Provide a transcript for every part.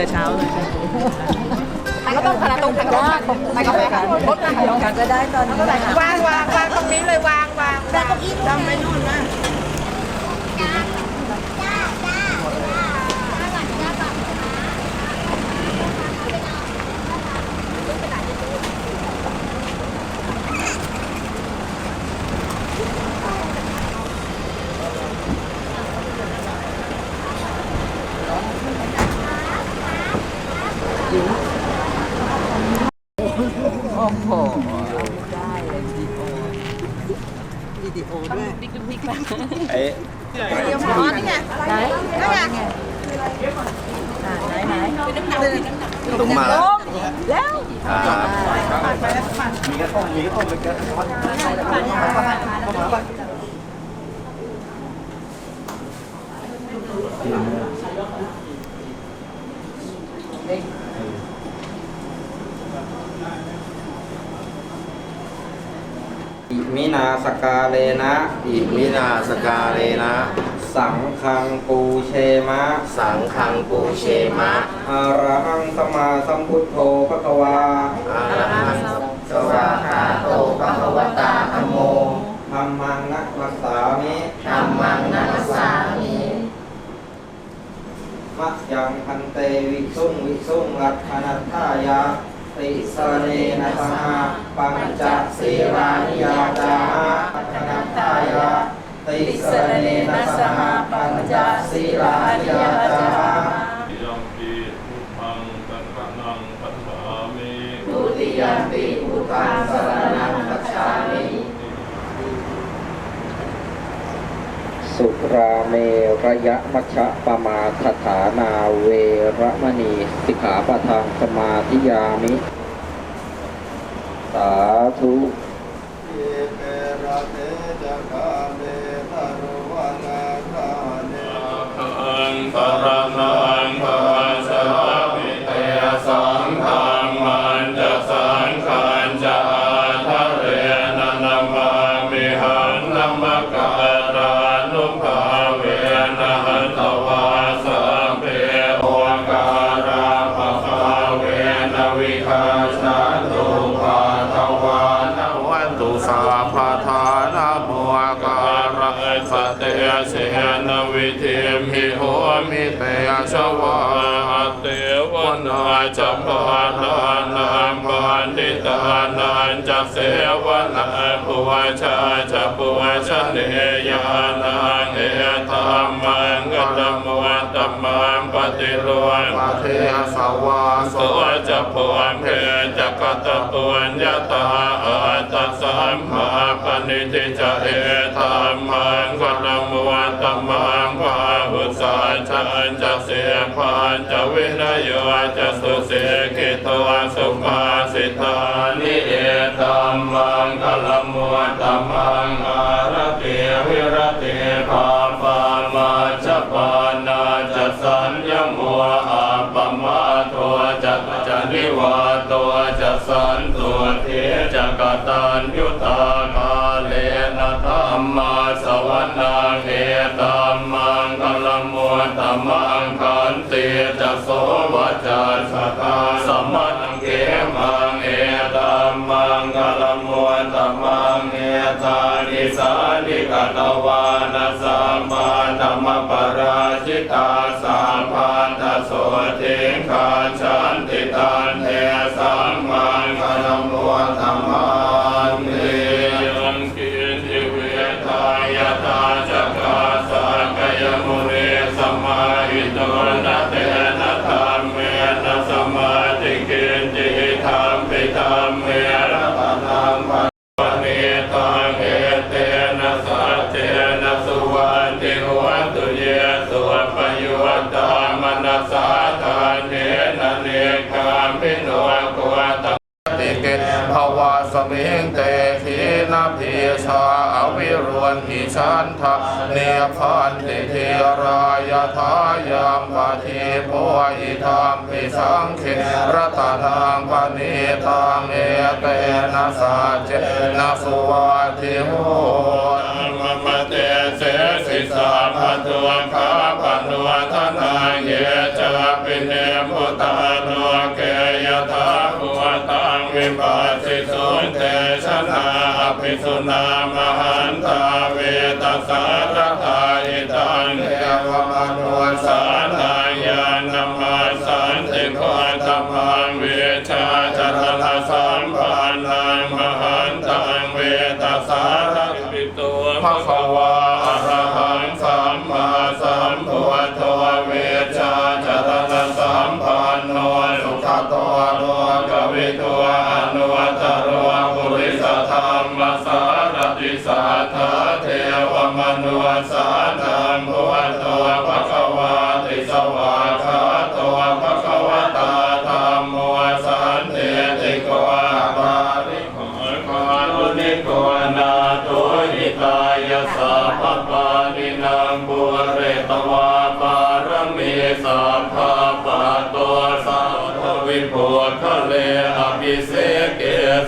ค่ะคือเลยเช้าเลยทานข้าวต้มทานข้าวต้มทานข้าวต้มทานกาแฟค่ะรถนะกันก็ได้ตอนนี้วางวางวางตรงนี้เลยวางวางวางจำไปนู่นนะ อ้โหได้เลยวิดีโอวิดีโอด้วยเอ๊ะเดี๋ยวหมอนี่ไงไหนนั่นไงไหนไหนตุ้มมาแล้วแล้วมีกระต้มมีกระต้มเป็นกระต้ม อิมินาสกาเลนะ อิมินาสกาเลนะ สังคังปูเชมะ สังคังปูเชมะอาระหังสมมาสัมพุทโธพระกวาอาระหังสวาคาโตภะคะวตาธัมโมธรรมังนักมัสสามิธัมมังนัสสามิมะยังพันเตวิสุงวิสุงรัตถนัทธายาติสรเนนะสหปัญจศีรานิยาจามะรัตถนัทธายาติ สรเนนะสหปัญจศีรานิยาจามะยัมปีพุทธังสังฆังปัสสามิทุติยมปิพุทธังสรณังคัจฉามิสุราเมระยะมัชฌะปมาทฐานาเวระมณีสิกขาปะทังสมาธิยามิ สาธุอั สะเตเสนวิเทมิโหมิเตชวาเตวนาจัมปาทานังปันติตานันจะเสวนาปุวชาจะปุวชเนยานังเอตัมมังกลมวัตมังปฏิโลนปะเทสวาสโสจะปวนเพจะกตะปวนยตาอา มมาปณิทิจเอตัมมังกนมวันตัมมังภาหุสาชันจะเสียพานจะวิรโยจะสุเสกิตวสุมาสิทานิเอตัมมังกลมวันตัมมัง มัวตัมมังคันติจะโสวัจจัสตาสมังเกมังเอตัมมังกลมัวตัมมังเอตานิสานิกตวานาสัมมาธรรมปราชิตาสามพันธโสทิงคาชันติตานเทสัมมังกลมัวตัมมัง สังขิรัตนังปณิตังเอเตนะสัจเจนะสุวัติโหมมเตเสสิสสัพพตัวขาปะนุทนาเยจะปิเนมุตตาโลเกยถาภูตังวิปัสสิสุนเตชนะอภิสุนามหันตาเวตัสสะระทาอิตังเทวมนุสา ภะคะวา ยาสัพพปานินางบุเรตวาปารมีสัพพะปะโตสัพพวิปุทะเลอภิเสกเก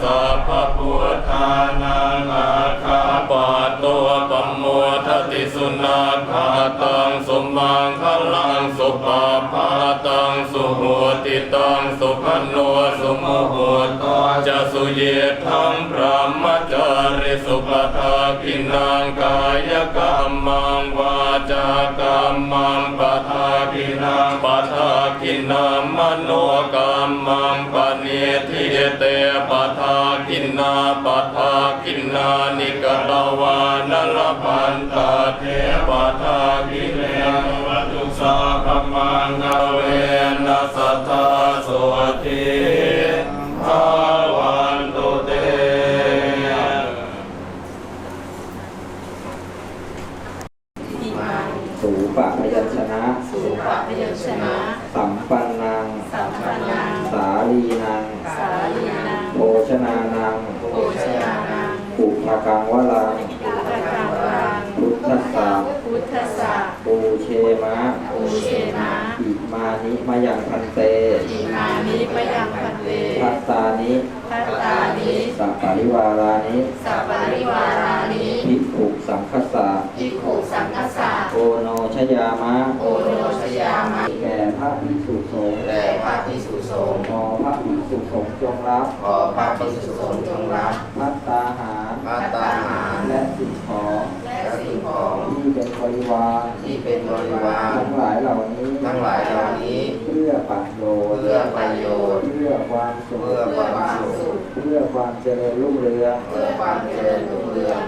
สัพพุทธานังอาคาปตัวปัมโมทติสุนาคาตังสมังคลังสุ ติตังสุขโนสุโมโหตจะสุเยทังพระมจาริสุปทากินังกายกรรมังวาจากรรมังปทากินังปทากินังมโนกรรมังปณิทิเตปทากินาปทากินานิกตวานลพันตาเทปทากิเลนวัตุสา พมังกเวนัสทธาโสติภาวันตุเตสูปะพยัญชนะ สุปะพยัญชนะ สัมปันนัง สัมปันนัง สาลีนัง สาลีนังโภชนานังโภชนานังปุภกังวลังปุถกังวังพุ ทธัสสะพุทธสสะปูเชมะปูเชนะอิมานิมายังพันเตอิมานิปยังพันเตทัตตานิทัตตานิสัปปะริวารานิสัปปะริวารานิภิกขุสังคสะภิกขุสังฆสสะ โอโนชยามะ โอโนชยามะ แก่พระภิกษุสงฆ์ แด่พระภิกษุสงฆ์ ขอพระภิกษุสงฆ์จงรับ ขอพระภิกษุสงฆ์จงรับ พัตตาหาร พัตตาหาร และสิ่งของ และสิ่งของ ที่เป็นบริวาร ที่เป็นบริ วารทั้งหลายเหล่านี้ ทั้งหลายเหล่านี้ เพื่อประโยชน์เพื่อประโยชน์ เพื่อความสุข เพื่อความสุข เพื่อความเจริญรุ่งเรือง เพื่อความเจริญรุ่งเรือง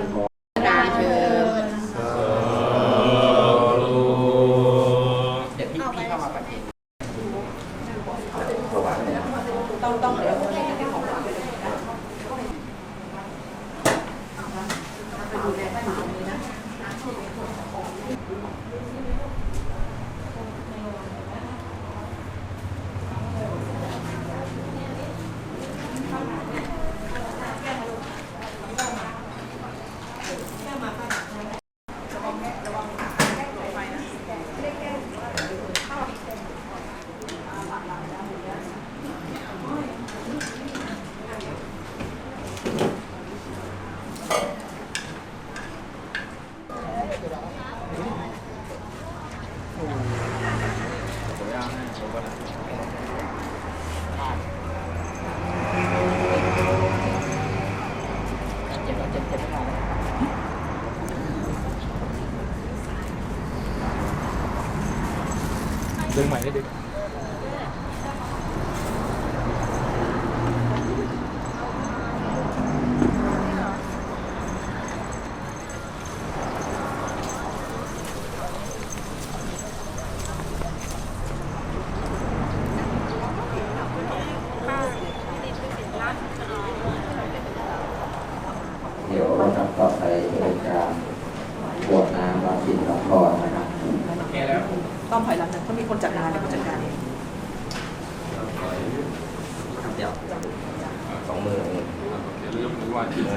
ว่ที่อ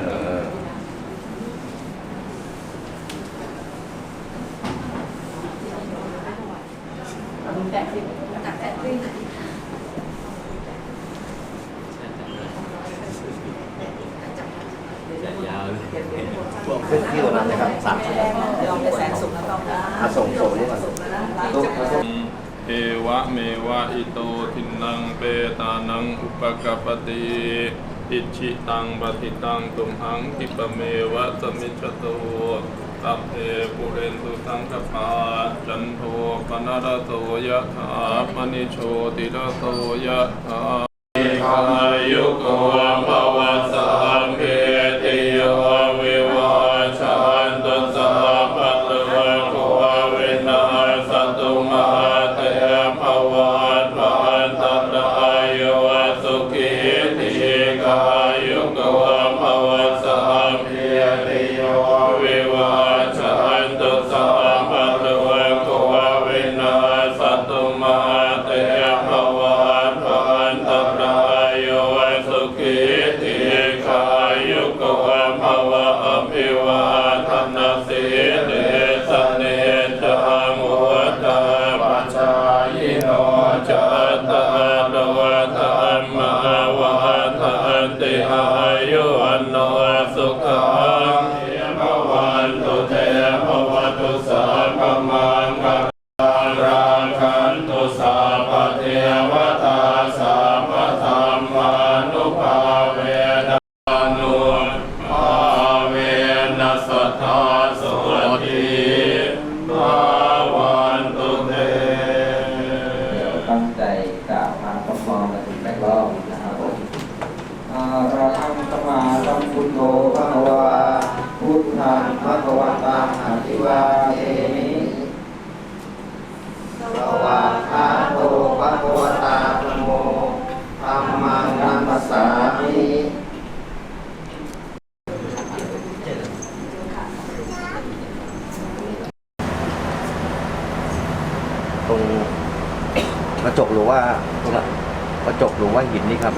แปดที่ขึ้นที่วันนั้ครับสะส่ส่งนี่ก่อลูกเอวะเมวะอิโตทินังเปตานังอุปกปติ อิชิตังปฏิตังตุมหังกิปเมวะสมิจตุตัพเทปุเรนตุสังกปาจันโทปนารโสยะถามณิโชติระโสยะถาเอคายุโก Allahu uh, uh พระกวตังอภิวาเทมิสวาคาโตพระกวตาธโมธรรมันัมปสามิตรงกระจกหรือว่ากระจกหรือว่าหินนี่ครับ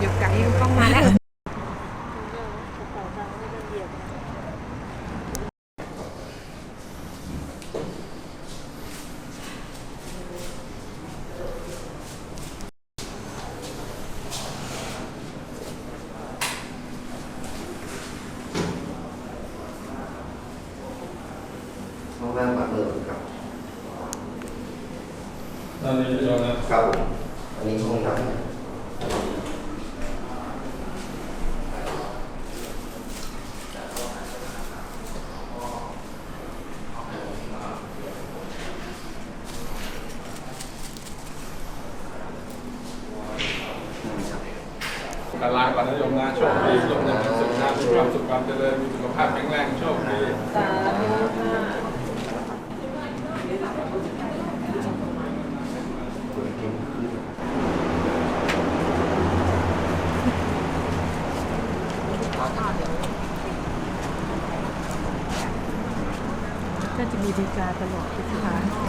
อยู่ไกลกล้องมาแล้ว 那您就让他干部吧，我们主动。 ดีกาตลอดทุครั้